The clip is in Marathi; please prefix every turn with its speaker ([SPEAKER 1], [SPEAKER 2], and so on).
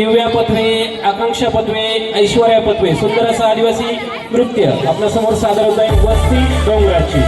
[SPEAKER 1] दिव्या पथवे आकांक्षा पथवे ऐश्वर्या पथवे सुंदर असं आदिवासी नृत्य आपल्यासमोर सादर होत आहे वस्ती डोंगराची.